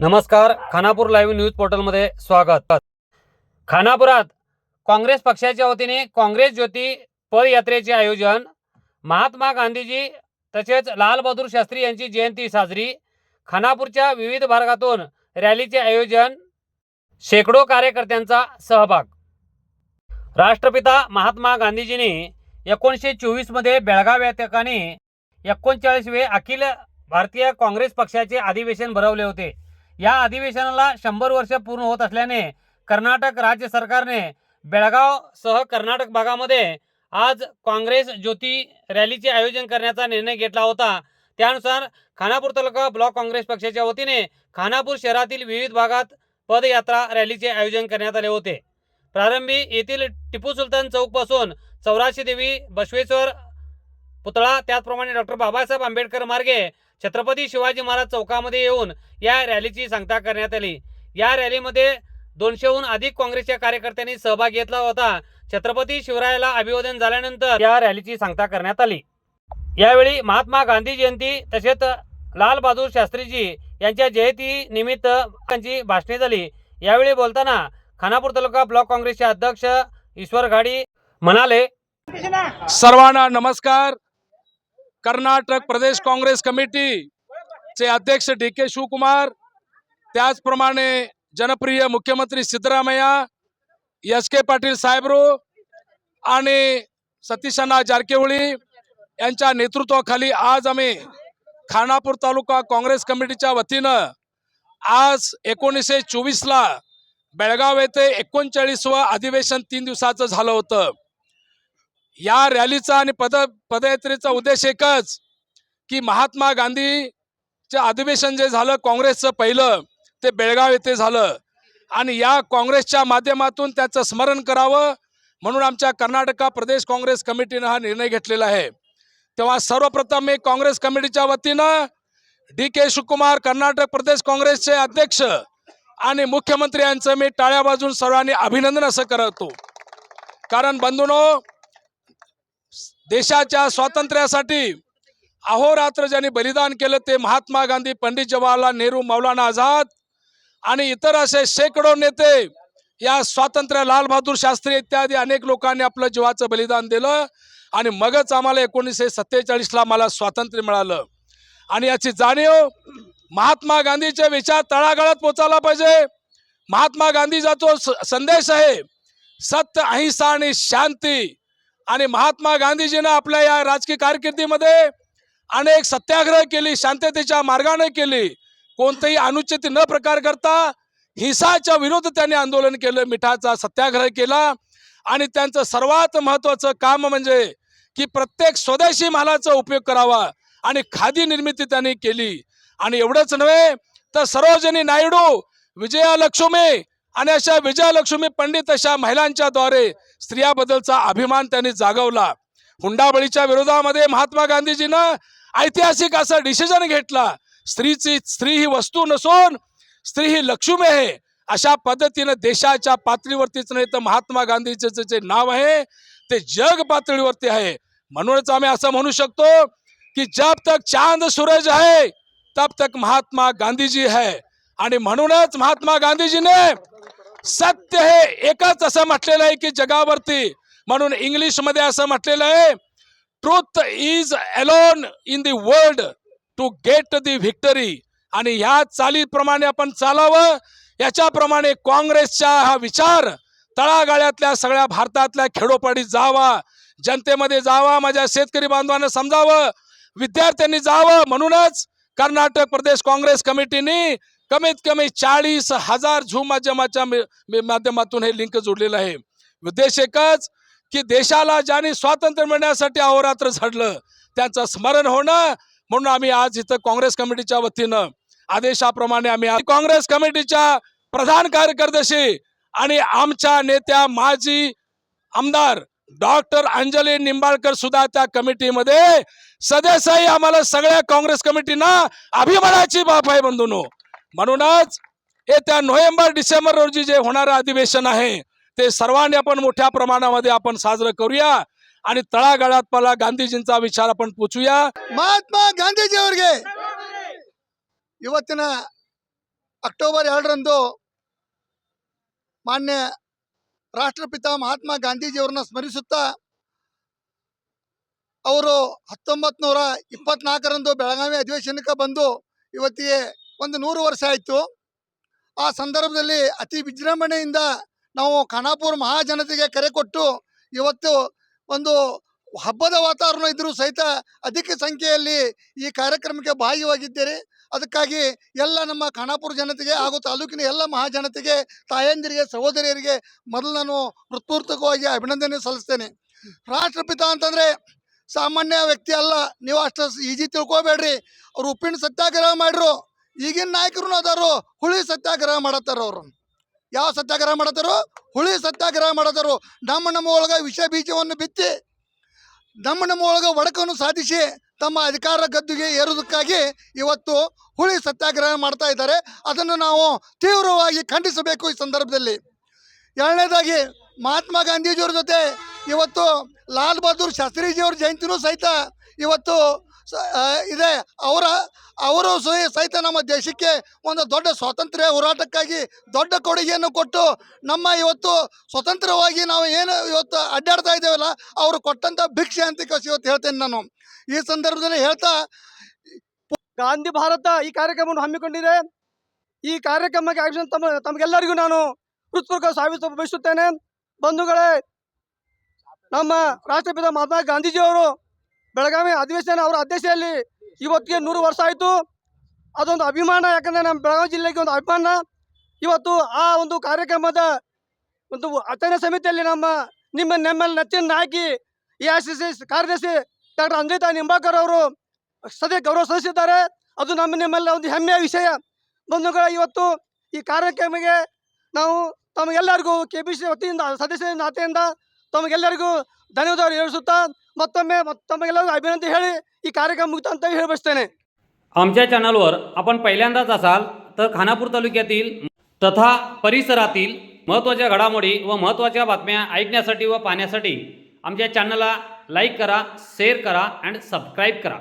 नमस्कार Khanapur live news पोर्टलमध्ये स्वागत. खानापुरात काँग्रेस पक्षाच्या वतीने काँग्रेस ज्योती पदयात्रेचे आयोजन महात्मा गांधीजी तसेच लालबहादूर शास्त्री यांची जयंती साजरी खानापूरच्या विविध भागातून रॅलीचे आयोजन शेकडो कार्यकर्त्यांचा सहभाग. राष्ट्रपिता महात्मा गांधीजींनी एकोणीसशे चोवीसमध्ये बेळगाव या ठिकाणी एकोणचाळीसवे अखिल भारतीय काँग्रेस पक्षाचे अधिवेशन भरवले होते. या अधिवेशनाला शंभर वर्ष पूर्ण होत असल्याने कर्नाटक राज्य सरकारने बेळगाव सह कर्नाटक भागामध्ये आज काँग्रेस ज्योती रॅलीचे आयोजन करण्याचा निर्णय घेतला होता. त्यानुसार खानापूर तालुका ब्लॉक काँग्रेस पक्षाच्या वतीने खानापूर शहरातील विविध भागात पदयात्रा रॅलीचे आयोजन करण्यात आले होते. प्रारंभी येथील टिपू सुलतान चौकपासून चौराशी देवी बसवेश्वर पुतळा त्याचप्रमाणे डॉक्टर बाबासाहेब आंबेडकर मार्गे छत्रपती शिवाजी महाराज चौकामध्ये येऊन या रॅलीची सांगता करण्यात आली. या रॅलीमध्ये दोनशेहून अधिक काँग्रेसच्या कार्यकर्त्यांनी सहभाग घेतला होता. छत्रपती शिवरायाला अभिवादन झाल्यानंतर या रॅलीची सांगता करण्यात आली. यावेळी महात्मा गांधी जयंती तसेच लाल बहादूर शास्त्रीजी यांच्या जयंती निमित्त त्यांची भाषणे झाली. यावेळी बोलताना खानापूर तालुका ब्लॉक काँग्रेसचे अध्यक्ष ईश्वर घाडी म्हणाले सर्वांना नमस्कार. कर्नाटक प्रदेश काँग्रेस कमिटी चे अध्यक्ष डी के शिवकुमार त्याचप्रमाणे जनप्रिय मुख्यमंत्री सिद्धरामय्या एस के पाटील साहेबरू आणि सतीशण्णा जारकेवळी यांच्या नेतृत्वाखाली आज आम्ही खानापूर तालुका काँग्रेस कमिटीच्या वतीनं आज एकोणीसशे चोवीसला बेळगाव येथे एकोणचाळीसवं अधिवेशन तीन दिवसाचं झालं होतं. या रॅलीचा आणि पद पदयात्रेचा उद्देश एकच की महात्मा गांधीचे अधिवेशन जे झालं काँग्रेसचं पहिलं ते बेळगाव येथे झालं. आणि या काँग्रेसच्या माध्यमातून त्याचं स्मरण करावं म्हणून आमच्या कर्नाटका प्रदेश काँग्रेस कमिटीनं हा निर्णय घेतलेला आहे. तेव्हा सर्वप्रथम मी काँग्रेस कमिटीच्या वतीनं डी के शिवकुमार कर्नाटक प्रदेश काँग्रेसचे अध्यक्ष आणि मुख्यमंत्री यांचं मी टाळ्या बाजून सर्वांनी अभिनंदन असं करतो. कारण बंधूनो देशाच्या स्वातंत्र्यासाठी अहोरात्र ज्यांनी बलिदान केलं ते महात्मा गांधी पंडित जवाहरलाल नेहरू मौलाना आझाद आणि इतर असे शेकडो नेते या स्वातंत्र्य लालबहादूर शास्त्री इत्यादी अनेक लोकांनी आपलं जीवाचं बलिदान दिलं आणि मगच आम्हाला एकोणीसशे सत्तेचाळीसला मला स्वातंत्र्य मिळालं. आणि याची जाणीव महात्मा गांधीचे विचार तळागाळात पोचायला पाहिजे. महात्मा गांधीचा जो स- संदेश आहे सत्य अहिंसा आणि शांती. आणि महात्मा गांधीजीनं आपल्या या राजकीय कारकिर्दीमध्ये अनेक सत्याग्रह केली शांततेच्या मार्गाने केली. कोणतेही अनुचित न प्रकार करता हिंसाच्या विरोध त्यांनी आंदोलन केलं मिठाचा सत्याग्रह केला. आणि त्यांचं सर्वात महत्वाचं काम म्हणजे की प्रत्येक स्वदेशी मालाचा उपयोग करावा आणि खादी निर्मिती त्यांनी केली. आणि एवढंच नव्हे तर सरोजनी नायडू विजयालक्ष्मी आणि अशा विजयालक्ष्मी पंडित अशा महिलांच्या द्वारे स्त्रियाबद्दलचा अभिमान त्यांनी जागवला. हुंडाबळीच्या विरोधामध्ये महात्मा गांधीजीनं ऐतिहासिक असा डिसिजन घेतला. स्त्रीची स्त्री ही वस्तू नसून स्त्री ही लक्ष्मी आहे. अशा पद्धतीनं देशाच्या पातळीवरतीच नाही तर महात्मा गांधीचं जे नाव आहे ते जग पातळीवरती आहे. म्हणूनच आम्ही असं म्हणू शकतो की जब तक चांद सूरज आहे तब तक महात्मा गांधीजी है आणि म्हणूनच महात्मा गांधीजीने सत्य हे एकच असं म्हटलेलं आहे की जगावरती. म्हणून इंग्लिशमध्ये असं म्हटलेलं आहे truth is alone in the world to get the victory आणि ह्या चालीप्रमाणे आपण चालावं. याच्याप्रमाणे काँग्रेसचा हा विचार तळागाळ्यातल्या सगळ्या भारतातल्या खेडोपाडीत जावा. जनतेमध्ये जावा माझ्या शेतकरी बांधवांना समजावं. विद्यार्थ्यांनी जावं म्हणूनच कर्नाटक प्रदेश काँग्रेस कमिटीने कमीत कमी चाळीस हजार झूम माध्यमाच्या माध्यमातून हे लिंक जोडलेलं आहे. उद्देश एकच की देशाला ज्यांनी स्वातंत्र्य मिळण्यासाठी अहोरात्र झडलं त्यांचं स्मरण होणं. म्हणून आम्ही आज इथं काँग्रेस कमिटीच्या वतीनं आदेशाप्रमाणे आम्ही आज काँग्रेस कमिटीच्या प्रधान कार्यकर्त्याशी आणि आमच्या नेत्या माजी आमदार डॉक्टर अंजली निंबाळकर सुद्धा त्या कमिटीमध्ये सदस्यही आम्हाला सगळ्या काँग्रेस कमिटीना अभिमानाची बाब आहे बंधूनो. म्हणूनच येत्या नोव्हेंबर डिसेंबर रोजी जे होणारं अधिवेशन आहे ते सर्वांनी आपण मोठ्या प्रमाणामध्ये आपण साजरं करूया आणि तळागाळात मला गांधीजींचा विचार आपण पोचूया ಮಹಾತ್ಮ ಗಾಂಧೀಜಿ ಅವರಿಗೆ ಇವತ್ತಿನ ಅಕ್ಟೋಬರ್ ಎರಡರಂದು ಮಾನ್ಯ ರಾಷ್ಟ್ರಪಿತ ಮಹಾತ್ಮ ಗಾಂಧೀಜಿಯವರನ್ನ ಸ್ಮರಿಸುತ್ತಾ ಅವರು ಹತ್ತೊಂಬತ್ತು ನೂರ ಇಪ್ಪತ್ನಾಲ್ಕರಂದು ಬೆಳಗಾವಿ ಅಧಿವೇಶನಕ್ಕೆ ಬಂದು ಇವತ್ತಿಗೆ ಒಂದು ನೂರು ವರ್ಷ ಆಯಿತು. ಆ ಸಂದರ್ಭದಲ್ಲಿ ಅತಿ ವಿಜೃಂಭಣೆಯಿಂದ ನಾವು ಖಾನಾಪುರ ಮಹಾಜನತೆಗೆ ಕರೆ ಕೊಟ್ಟು ಇವತ್ತು ಒಂದು ಹಬ್ಬದ ವಾತಾವರಣ ಇದ್ದರೂ ಸಹಿತ ಅಧಿಕ ಸಂಖ್ಯೆಯಲ್ಲಿ ಈ ಕಾರ್ಯಕ್ರಮಕ್ಕೆ ಭಾಗಿಯಾಗಿದ್ದೀರಿ ಅದಕ್ಕಾಗಿ ಎಲ್ಲ ನಮ್ಮ ಖಾನಾಪುರ ಜನತೆಗೆ ಹಾಗೂ ತಾಲೂಕಿನ ಎಲ್ಲ ಮಹಾಜನತೆಗೆ, ತಾಯಂದಿರಿಗೆ, ಸಹೋದರಿಯರಿಗೆ ಮೊದಲು ನಾನು ಹೃತ್ಪೂರ್ವಕವಾಗಿ ಅಭಿನಂದನೆ ಸಲ್ಲಿಸ್ತೇನೆ. ರಾಷ್ಟ್ರಪಿತ ಅಂತಂದರೆ ಸಾಮಾನ್ಯ ವ್ಯಕ್ತಿ ಅಲ್ಲ. ನೀವು ಅಷ್ಟು ಈಜಿ ತಿಳ್ಕೊಬೇಡ್ರಿ. ಅವರು ಉಪ್ಪಿನ ಸತ್ಯಾಗ್ರಹ ಮಾಡ್ರು ಈಗಿನ ನಾಯಕರು ಅದಾರು, ಹುಳಿ ಸತ್ಯಾಗ್ರಹ ಮಾಡತ್ತಾರ ಅವರು ಯಾವ ಸತ್ಯಾಗ್ರಹ ಮಾಡತ್ತಾರೋ? ಹುಳಿ ಸತ್ಯಾಗ್ರಹ ಮಾಡತ್ತಾರು. ನಮ್ಮ ನಮ್ಮ ಒಳಗೆ ವಿಷ ಬೀಜವನ್ನು ಬಿತ್ತಿ, ನಮ್ಮ ನಮ್ಮ ಒಳಗೆ ಒಡಕನ್ನು ಸಾಧಿಸಿ, ತಮ್ಮ ಅಧಿಕಾರ ಗದ್ದುಗೆ ಏರುವುದಕ್ಕಾಗಿ ಇವತ್ತು ಹುಳಿ ಸತ್ಯಾಗ್ರಹ ಮಾಡ್ತಾ ಇದ್ದಾರೆ. ಅದನ್ನು ನಾವು ತೀವ್ರವಾಗಿ ಖಂಡಿಸಬೇಕು ಈ ಸಂದರ್ಭದಲ್ಲಿ. ಎರಡನೇದಾಗಿ ಮಹಾತ್ಮ ಗಾಂಧೀಜಿಯವ್ರ ಜೊತೆ ಇವತ್ತು ಲಾಲ್ ಬಹದ್ದೂರ್ ಶಾಸ್ತ್ರೀಜಿಯವ್ರ ಜಯಂತಿನೂ ಸಹಿತ ಇವತ್ತು ಇದೆ. ಅವರ, ಅವರು ಸಹ- ಸಹಿತ ನಮ್ಮ ದೇಶಕ್ಕೆ ಒಂದು ದೊಡ್ಡ ಸ್ವಾತಂತ್ರ್ಯ ಹೋರಾಟಕ್ಕಾಗಿ ದೊಡ್ಡ ಕೊಡುಗೆಯನ್ನು ಕೊಟ್ಟು ನಮ್ಮ ಇವತ್ತು ಸ್ವತಂತ್ರವಾಗಿ ನಾವು ಏನು ಇವತ್ತು ಅಡ್ಡಾಡ್ತಾ ಇದ್ದೇವಲ್ಲ, ಅವರು ಕೊಟ್ಟಂಥ ಭಿಕ್ಷೆ ಅಂತ ಇವತ್ತು ಹೇಳ್ತೇನೆ ನಾನು. ಈ ಸಂದರ್ಭದಲ್ಲಿ ಹೇಳ್ತಾ, ಗಾಂಧಿ ಭಾರತ ಈ ಕಾರ್ಯಕ್ರಮವನ್ನು ಹಮ್ಮಿಕೊಂಡಿದೆ. ಈ ಕಾರ್ಯಕ್ರಮಕ್ಕೆ ಆಗಿ ತಮ್ಮ, ತಮಗೆಲ್ಲರಿಗೂ ನಾನು ಹೃತ್ಪೂರ್ವಕ ಸ್ವಾಗತ ಬಯಸುತ್ತೇನೆ ಬಂಧುಗಳೇ, ನಮ್ಮ ರಾಷ್ಟ್ರಪಿತ ಮಹಾತ್ಮ ಗಾಂಧೀಜಿಯವರು ಬೆಳಗಾವಿ ಅಧಿವೇಶನ ಅವರ ಅಧ್ಯಕ್ಷೆಯಲ್ಲಿ ಇವತ್ತಿಗೆ ನೂರು ವರ್ಷ ಆಯಿತು. ಅದೊಂದು ಅಭಿಮಾನ, ಯಾಕಂದರೆ ನಮ್ಮ ಬೆಳಗಾವಿ ಜಿಲ್ಲೆಗೆ ಒಂದು ಅಭಿಮಾನ. ಇವತ್ತು ಆ ಒಂದು ಕಾರ್ಯಕ್ರಮದ ಒಂದು ಆಚರಣೆ ಸಮಿತಿಯಲ್ಲಿ ನಮ್ಮ, ನಿಮ್ಮ, ನಮ್ಮಲ್ಲಿ ನೆಚ್ಚಿನ ನಾಯಕಿ, ಎ ಐ ಸಿ ಸಿ ಕಾರ್ಯದರ್ಶಿ ಡಾಕ್ಟರ್ ಅಂಜಿತಾ ನಿಂಬಾಕರ್ ಅವರು ಸದ್ಯ ಗೌರವ ಸಲ್ಲಿಸಿದ್ದಾರೆ. ಅದು ನಮ್ಮ ನಿಮ್ಮಲ್ಲಿ ಒಂದು ಹೆಮ್ಮೆಯ ವಿಷಯ. ಬಂಧುಗಳ, ಇವತ್ತು ಈ ಕಾರ್ಯಕ್ರಮಕ್ಕೆ ನಾವು ತಮಗೆಲ್ಲರಿಗೂ ಕೆ ಪಿ ಸಿ ವತಿಯಿಂದ ಸದಸ್ಯ ನಾತೆಯಿಂದ ತಮಗೆಲ್ಲರಿಗೂ ಧನ್ಯವಾದ ಹೇಳಿಸುತ್ತಾ ಮತ್ತೊಮ್ಮೆ ಮತ್- ತಮಗೆಲ್ಲರಿಗೂ ಅಭಿನಂದನೆ ಹೇಳಿ ಈ ಕಾರ್ಯಕ್ರಮ ಮುಗಿತ ಅಂತ ಹೇಳಿ ಬಯಸ್ತೇನೆ आमच्या चॅनलवर आपण पहिल्यांदाच असाल तर खानापूर तालुक्यातील तथा परिसरातील महत्त्वाच्या घडामोडी व महत्त्वाच्या बातम्या ऐकण्यासाठी व पाहण्यासाठी आमच्या चॅनलला लाईक करा शेअर करा अँड सबस्क्राईब करा